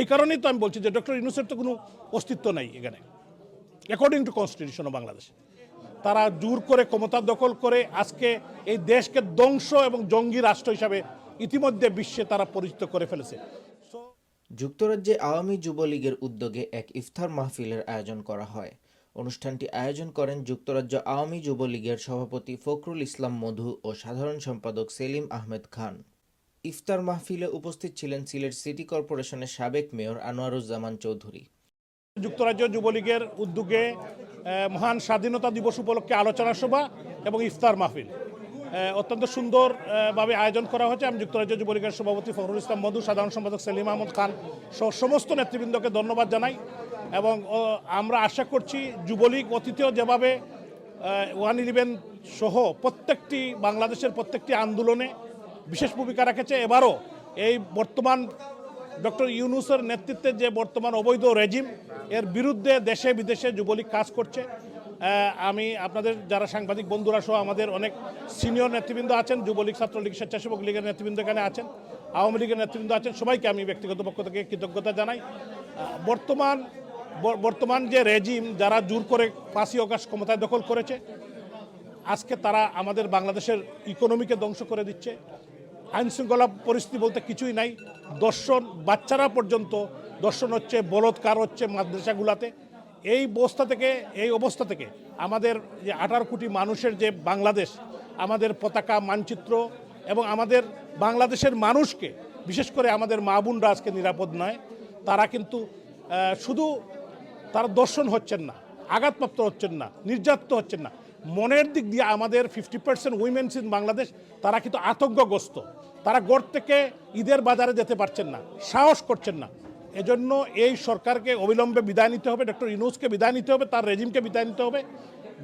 এই কারণেই তো আমি বলছি যে ডক্টর ইউনুসের তো কোনো অস্তিত্ব নাই এখানে according to constitution of Bangladesh তারা জোর করে ক্ষমতা দখল করে আজকে এই দেশকে ধ্বংস এবং জঙ্গি রাষ্ট্র হিসাবে ইতিমধ্যে বিশ্বে তারা পরিচিত করে ফেলেছে। যুক্তরাজ্যে আওয়ামী যুবলীগের উদ্যোগে এক ইফতার মাহফিলের আয়োজন করা হয়। অনুষ্ঠানটি আয়োজন করেন যুক্তরাজ্য আওয়ামী যুবলীগের সভাপতি ফখরুল ইসলাম মধু ও সাধারণ সম্পাদক সেলিম আহমেদ খান। ইফতার মাহফিলে উপস্থিত ছিলেন সিলেট সিটি কর্পোরেশনের সাবেক মেয়র আনোয়ারুজ্জামান চৌধুরী। যুক্তরাজ্য যুবলীগের উদ্যোগে মহান স্বাধীনতা দিবস উপলক্ষে আলোচনা সভা এবং ইফতার মাহফিল। অত্যন্ত সুন্দরভাবে আয়োজন করা হয়েছে। আমি যুক্তরাজ্য যুবলীগের সভাপতি ফখরুল ইসলাম মধু সাধারণ সম্পাদক সেলিম আহমদ খান সহ সমস্ত নেতৃবৃন্দকে ধন্যবাদ জানাই এবং আমরা আশা করছি যুবলীগ অতীতেও যেভাবে ওয়ান ইলেভেন সহ প্রত্যেকটি বাংলাদেশের প্রত্যেকটি আন্দোলনে বিশেষ ভূমিকা রেখেছে। এবারও এই বর্তমান ডক্টর ইউনুসের নেতৃত্বে যে বর্তমান অবৈধ রেজিম, এর বিরুদ্ধে দেশে বিদেশে যুবলীগ কাজ করছে। আমি আপনাদের যারা সাংবাদিক বন্ধুরা সহ আমাদের অনেক সিনিয়র নেতৃবৃন্দ আছেন, যুবলীগ, ছাত্রলীগ, স্বেচ্ছাসেবক লীগের নেতৃবৃন্দ এখানে আছেন, আওয়ামী লীগের নেতৃবৃন্দ আছেন, সবাইকে আমি ব্যক্তিগত পক্ষ থেকে কৃতজ্ঞতা জানাই। বর্তমান বর্তমান যে রেজিম যারা জোর করে ফাঁসি অকাশ ক্ষমতায় দখল করেছে, আজকে তারা আমাদের বাংলাদেশের ইকোনমিকে ধ্বংস করে দিচ্ছে। আইন শৃঙ্খলা পরিস্থিতি বলতে কিছুই নাই। দর্শন, বাচ্চারা পর্যন্ত দর্শন হচ্ছে, বলৎকার হচ্ছে মাদ্রাসাগুলাতে। এই অবস্থা থেকে, এই অবস্থা থেকে আমাদের যে আঠারো কোটি মানুষের যে বাংলাদেশ, আমাদের পতাকা, মানচিত্র এবং আমাদের বাংলাদেশের মানুষকে, বিশেষ করে আমাদের মা বোনরা আজকে নিরাপদ নয়, তারা কিন্তু শুধু তারা দর্শন হচ্ছেন না, আঘাতপ্রাপ্ত হচ্ছেন না, নির্যাতিত হচ্ছেন না। মনের দিক দিয়ে আমাদের fifty percent womens in Bangladesh তারা কিন্তু আতঙ্কগ্রস্ত। তারা গড় থেকে ঈদের বাজারে যেতে পারছেন না, সাহস করছেন না। এজন্য এই সরকারকে অবিলম্বে বিদায় নিতে হবে ডক্টর ইউনুসকে বিদায় নিতে হবে, তার রেজিমকে বিদায় নিতে হবে।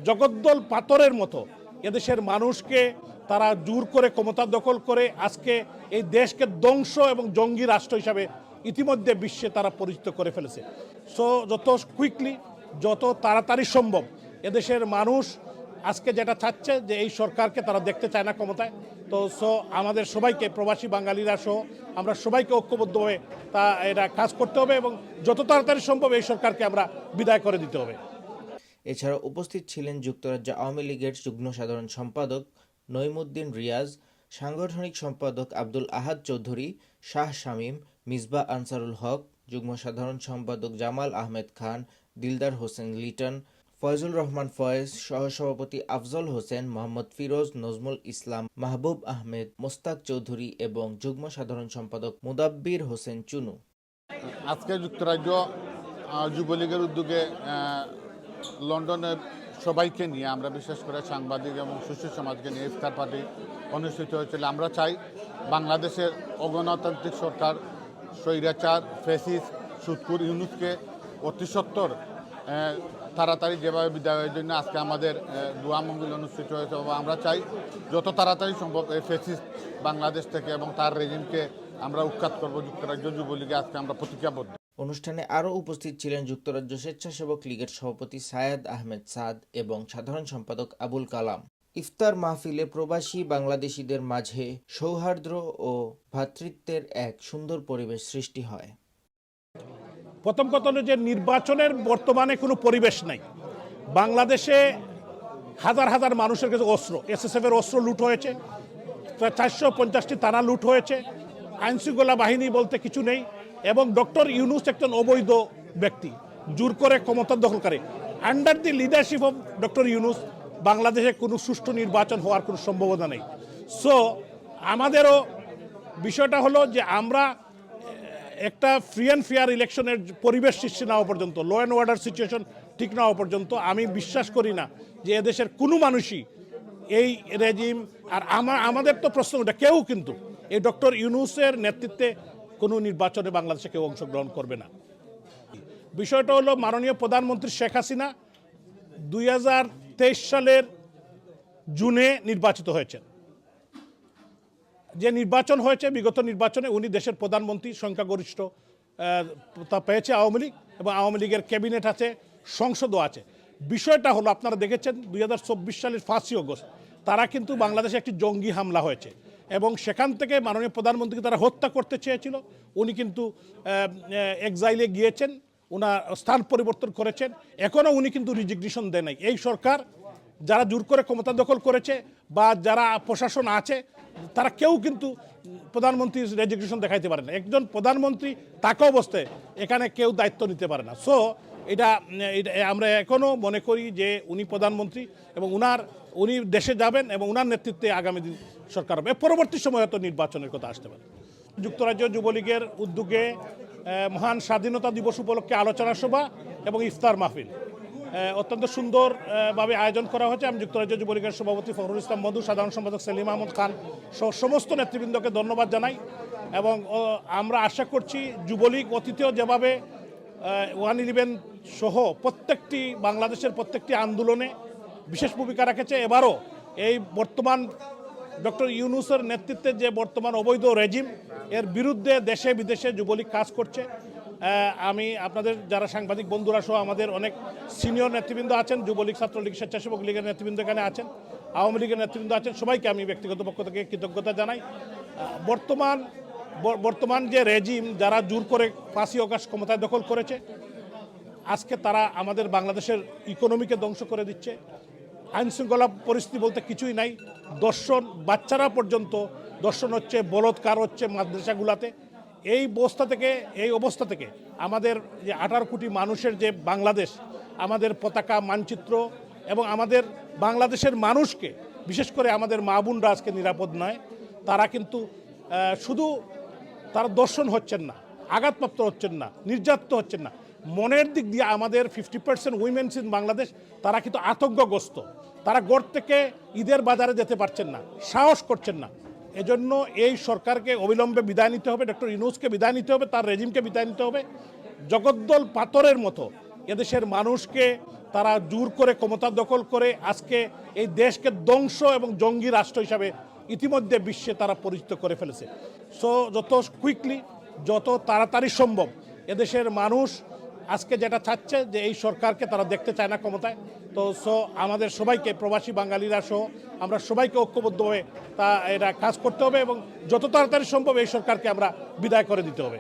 জগদ্দল পাথরের মতো এদেশের মানুষকে তারা জোর করে ক্ষমতা দখল করে আজকে এই দেশকে ধ্বংস এবং জঙ্গি রাষ্ট্র হিসাবে ইতিমধ্যে বিশ্বে তারা পরিচিত করে ফেলেছে। সো যত কুইকলি যত তাড়াতাড়ি সম্ভব, এদেশের মানুষ আজকে যেটা চাচ্ছে যে এই সরকারকে তারা দেখতে চায় না ক্ষমতায়, তো সো আমাদের সবাইকে, প্রবাসী বাঙালিরা সহ আমরা সবাইকে ঐক্যবদ্ধ ঐক্যবদ্ধভাবে তা, এটা কাজ করতে হবে এবং যত তাড়াতাড়ি সম্ভব এই সরকারকে আমরা বিদায় করে দিতে হবে। এছাড়া উপস্থিত ছিলেন যুক্তরাজ্য আওয়ামী লীগের যুগ্ম সাধারণ সম্পাদক নইমুদ্দিন রিয়াজ, সাংগঠনিক সম্পাদক আব্দুল আহাদ চৌধুরী, শাহ শামীম মিসবা আনসারুল হক, যুগ্ম সাধারণ সম্পাদক জামাল আহমেদ খান, দিলদার হোসেন লিটন ফয়জুল রহমান ফয়েজ সহসভাপতি আফজল হোসেন, মোহাম্মদ ফিরোজ নজমুল ইসলাম, মাহবুব আহমেদ, মোস্তাক চৌধুরী এবং যুগ্ম সাধারণ সম্পাদক মুদাব্বির হোসেন চুনু। আজকে যুক্তরাজ্য যুবলীগের উদ্যোগে লন্ডনের সবাইকে নিয়ে আমরা বিশেষ করে সাংবাদিক এবং সুশীল সমাজকে নিয়ে ইফতার পার্টি অনুষ্ঠিত হয়েছিল। আমরা চাই বাংলাদেশের অগণতান্ত্রিক সরকার, স্বৈরাচার ফেসিস সুৎকুর ইউনুসকে অতি সত্তর তাড়াতাড়ি যেভাবে বিদায়ের জন্য আজকে আমাদের দোয়া মঙ্গল অনুষ্ঠিত হয়েছে, এবং আমরা চাই যত তাড়াতাড়ি সম্ভব এই ফেসিস বাংলাদেশ থেকে এবং তার রেজিমকে আমরা উৎখাত করব, যুক্তরাজ্য যুবলীগে আজকে আমরা প্রতিজ্ঞাবদ্ধ। অনুষ্ঠানে আরও উপস্থিত ছিলেন যুক্তরাজ্য স্বেচ্ছাসেবক লীগের সভাপতি সায়েদ আহমেদ সাদ এবং সাধারণ সম্পাদক আবুল কালাম। ইফতার মাহফিলে প্রবাসী বাংলাদেশিদের মাঝে সৌহার্দ্য ও ভ্রাতৃত্বের এক সুন্দর পরিবেশ সৃষ্টি হয়। প্রথম কথা হলো যে নির্বাচনের বর্তমানে কোনো পরিবেশ নাই। বাংলাদেশে হাজার হাজার মানুষের কাছে অস্ত্র, এসএসএফ এর অস্ত্র লুট হয়েছে চারশো পঞ্চাশটি থানা লুট হয়েছে, আইনশৃঙ্খলা বাহিনী বলতে কিছু নেই এবং ডক্টর ইউনুস একজন অবৈধ ব্যক্তি, জোর করে ক্ষমতা দখলকারী under the leadership of doctor Yunus, বাংলাদেশে কোনো সুষ্ঠু নির্বাচন হওয়ার কোনো সম্ভাবনা নেই। সো আমাদেরও বিষয়টা হলো যে আমরা একটা ফ্রি অ্যান্ড ফেয়ার ইলেকশনের পরিবেশ সৃষ্টি না হওয়া পর্যন্ত ল অ্যান্ড অর্ডার সিচুয়েশন ঠিক না হওয়া পর্যন্ত, আমি বিশ্বাস করি না যে এদেশের কোনো মানুষই এই রেজিম আর আমার আমাদের তো প্রশ্ন, ওটা কেউ কিন্তু এই ডক্টর ইউনুসের নেতৃত্বে কোনো নির্বাচনে বাংলাদেশে কেউ অংশগ্রহণ করবে না। বিষয়টা হলো মাননীয় প্রধানমন্ত্রী শেখ হাসিনা দুই হাজার তেইশ সালের জুনে নির্বাচিত হয়েছেন। যে নির্বাচন হয়েছে, বিগত নির্বাচনে উনি দেশের প্রধানমন্ত্রী, সংখ্যাগরিষ্ঠ তা পেয়েছে আওয়ামী লীগ এবং আওয়ামী লীগের ক্যাবিনেট আছে, সংসদও আছে। বিষয়টা হলো, আপনারা দেখেছেন দুই হাজার চব্বিশ সালের পাঁচই অগস্ট, তারা কিন্তু বাংলাদেশে একটি জঙ্গি হামলা হয়েছে এবং সেখান থেকে মাননীয় প্রধানমন্ত্রীকে তারা হত্যা করতে চেয়েছিল। উনি কিন্তু এক্সাইলে গিয়েছেন ওনার স্থান পরিবর্তন করেছেন, এখনও উনি কিন্তু রিজিগনেশন দেয় নাই। এই সরকার যারা জোর করে ক্ষমতা দখল করেছে বা যারা প্রশাসন আছে, তারা কেউ কিন্তু প্রধানমন্ত্রীর রেজিগনেশন দেখাইতে পারে না। একজন প্রধানমন্ত্রী তাকে অবস্থায় এখানে কেউ দায়িত্ব নিতে পারে না। সো এটা আমরা এখনও মনে করি যে উনি প্রধানমন্ত্রী এবং উনার, উনি দেশে যাবেন এবং উনার নেতৃত্বে আগামী দিন সরকার হবে। পরবর্তী সময় হয়তো নির্বাচনের কথা আসতে পারে। যুক্তরাজ্য যুবলীগের উদ্যোগে মহান স্বাধীনতা দিবস উপলক্ষে আলোচনা সভা এবং ইফতার মাহফিল। অত্যন্ত সুন্দরভাবে আয়োজন করা হয়েছে। আমি যুক্তরাজ্য যুবলীগের সভাপতি ফখরুল ইসলাম মধু, সাধারণ সম্পাদক সেলিম আহমদ খান সমস্ত নেতৃবৃন্দকে ধন্যবাদ জানাই এবং আমরা আশা করছি যুবলীগ অতীতেও যেভাবে ওয়ান ইলেভেন সহ প্রত্যেকটি, বাংলাদেশের প্রত্যেকটি আন্দোলনে বিশেষ ভূমিকা রাখেছে। এবারও এই বর্তমান ডক্টর ইউনুসের নেতৃত্বে যে বর্তমান অবৈধ রেজিম, এর বিরুদ্ধে দেশে বিদেশে যুবলীগ কাজ করছে। আমি আপনাদের যারা সাংবাদিক বন্ধুরা সহ আমাদের অনেক সিনিয়র নেতৃবৃন্দ আছেন, যুবলীগ, ছাত্রলীগ, স্বেচ্ছাসেবক লীগের নেতৃবৃন্দ এখানে আছেন, আওয়ামী লীগের নেতৃবৃন্দ আছেন, সবাইকে আমি ব্যক্তিগত পক্ষ থেকে কৃতজ্ঞতা জানাই। বর্তমান বর্তমান যে রেজিম যারা জোর করে ফাঁসি অকাশ ক্ষমতায় দখল করেছে, আজকে তারা আমাদের বাংলাদেশের ইকোনমিকে ধ্বংস করে দিচ্ছে। আইন শৃঙ্খলা পরিস্থিতি বলতে কিছুই নাই। দর্শন, বাচ্চারা পর্যন্ত, দর্শন হচ্ছে, বলৎকার হচ্ছে মাদ্রাসাগুলাতে। এই অবস্থা থেকে, এই অবস্থা থেকে আমাদের যে আঠারো কোটি মানুষের যে বাংলাদেশ, আমাদের পতাকা, মানচিত্র এবং আমাদের বাংলাদেশের মানুষকে, বিশেষ করে আমাদের মা বোনরা আজকে নিরাপদ নয়, তারা কিন্তু শুধু তারা দর্শন হচ্ছেন না, আঘাতপ্রাপ্ত হচ্ছেন না, নির্যাতিত হচ্ছেন না। মনের দিক দিয়ে আমাদের fifty percent womens in Bangladesh, তারা কিন্তু আতঙ্কগ্রস্ত। তারা গড় থেকে ঈদের বাজারে যেতে পারছেন না, সাহস করছেন না। এজন্য এই সরকারকে অবিলম্বে বিদায় নিতে হবে, ডক্টর ইউনুসকে বিদায় নিতে হবে, তার রেজিমকে বিদায় নিতে হবে। জগদ্দল পাথরের মতো এদেশের মানুষকে তারা জোর করে ক্ষমতা দখল করে আজকে এই দেশকে ধ্বংস এবং জঙ্গি রাষ্ট্র হিসাবে ইতিমধ্যে বিশ্বে তারা পরিচিত করে ফেলেছে। সো যত কুইকলি যত তাড়াতাড়ি সম্ভব এদেশের মানুষ আজকে যেটা চাচ্ছে যে এই সরকারকে তারা দেখতে চায় না ক্ষমতায়। তো সো আমাদের সবাইকে, প্রবাসী বাঙালিরা সহ আমরা সবাইকে ঐক্যবদ্ধভাবে তা, এটা কাজ করতে হবে এবং যত তাড়াতাড়ি সম্ভব এই সরকারকে আমরা বিদায় করে দিতে হবে।